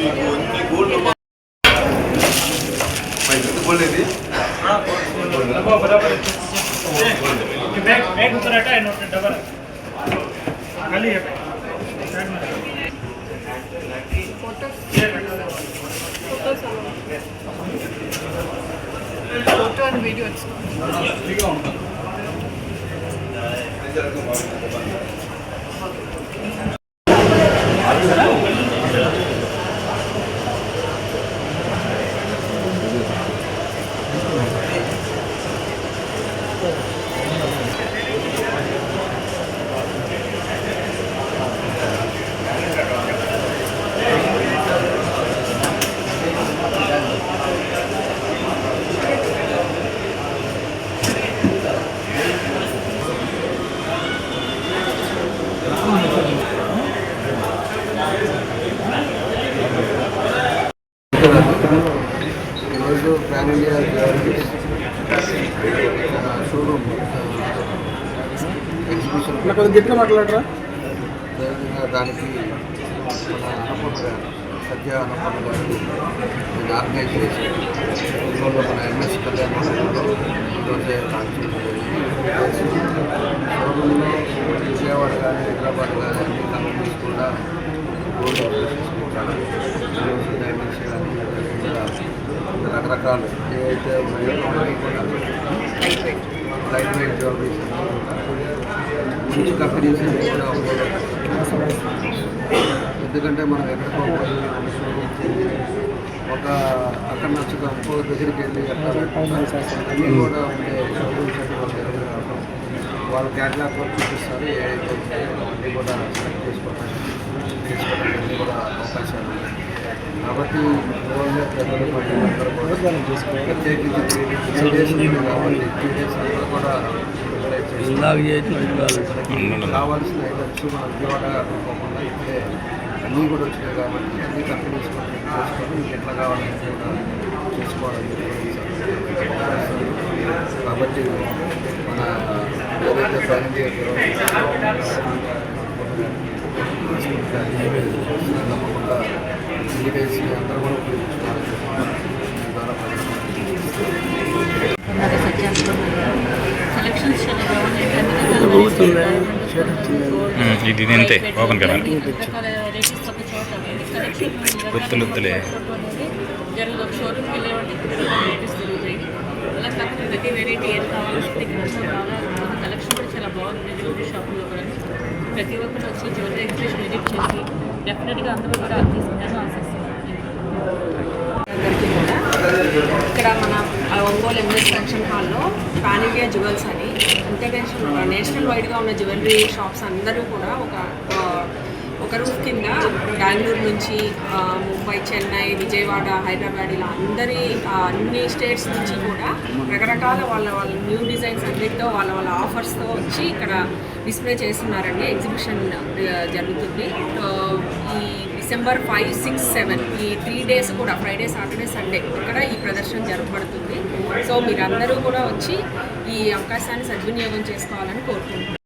నీకు ఎన్ని కోట్లు పోలేదు ఫోటో అండ్ వీడియో ఉంటుంది ఈరోజు ప్యాన్ ఇండియా షోరూమ్ ఎగ్జిబిషన్. గట్టిగా మాట్లాడరా? దానికి మన అన్నపూర్ణ గారు సత్య అన్నపూర్ణ గారు దీన్ని ఆర్గనైజ్ చేసి ఊళ్ళో మన ఎంఎస్ కళ్యాణ ఈరోజే లాంచ్. షోరూంలో విజయవాడ కానీ హైదరాబాద్ కానీ అన్ని కంపెనీస్ కూడా గోల్డ్ ఆపరేషన్స్ పెట్టారు ఈరోజు డైమండ్స్ కానీ అదేవిధంగా రకరకాలు ఏవైతే ఉన్నాయో లైట్ వెయిట్ అన్నీ కూడా మంచి కంపెనీస్ అన్నీ ఎందుకంటే మనం ఎక్కడికో ఒక అక్కడ నచ్చక ఇంకో దగ్గరికి వెళ్ళి అన్నీ కూడా ఉండే అన్ని వాళ్ళ క్యాటలాగ్ కూడా చూపిస్తారు. ఏదైతే అవన్నీ కూడా సెలెక్ట్ చేసుకోవడానికి తీసుకోవడానికి అన్నీ కూడా అవకాశాలు ఉన్నాయి. కాబట్టి కూడా ప్రత్యేకించి త్రీ కూడా utilize చేసుకోవాలి. కావాల్సిన ఐటమ్స్ మన విజయవాడ ఇప్పుడే అన్నీ కూడా వచ్చినాయి కాబట్టి అన్నీ కంపెనీస్ కూడా చేసుకొని మీకు ఎట్లా కావాలంటే కూడా చేసుకోవాలని కాబట్టి మన ఏదైతే ఫ్యామిలీ డేస్ అందరూ కూడా ఉమ్, ఇది అంతే ఓపెన్ దొరుకుతాయి అలా కాకుండా ప్రతి వెరైటీ ఏది కావాలంటే చాలా కలెక్షన్ కూడా చాలా బాగుంది. జ్యువెలరీ షాప్లో కూడా. ప్రతి ఒక్కరు వచ్చి జ్యువెలరీ ఎగ్జిబిషన్ విజిట్ చేసి డెఫినెట్గా అందరూ కూడా తీసుకుంటాను ఆశిస్తున్నాను అందరికీ కూడా ఇక్కడ మన ఆ, ఒంగోలు ఎంఎస్ ఫంక్షన్ హాల్లో పాన్ ఇండియా జ్యువెల్స్ అని. ఇంటర్నేషనల్ నేషనల్ వైడ్గా ఉన్న జ్యువెలరీ షాప్స్ అందరూ కూడా ఒక ఒక రూఫ్ కింద బెంగళూరు నుంచి ముంబై చెన్నై విజయవాడ హైదరాబాద్ ఇలా అందరి అన్ని స్టేట్స్ నుంచి కూడా రకరకాల వాళ్ళ వాళ్ళ న్యూ డిజైన్స్ అన్నిటితో వాళ్ళ వాళ్ళ ఆఫర్స్తో వచ్చి ఇక్కడ డిస్ప్లే చేస్తున్నారండి. ఎగ్జిబిషన్ జరుగుతుంది. ఈ డిసెంబర్ ఫైవ్ సిక్స్ సెవెన్. ఈ త్రీ డేస్ కూడా ఫ్రైడే సాటర్డే సండే ఇక్కడ ఈ ప్రదర్శన జరపబడుతుంది. సో మీరందరూ కూడా వచ్చి ఈ అవకాశాన్ని సద్వినియోగం చేసుకోవాలని కోరుకుంటున్నాను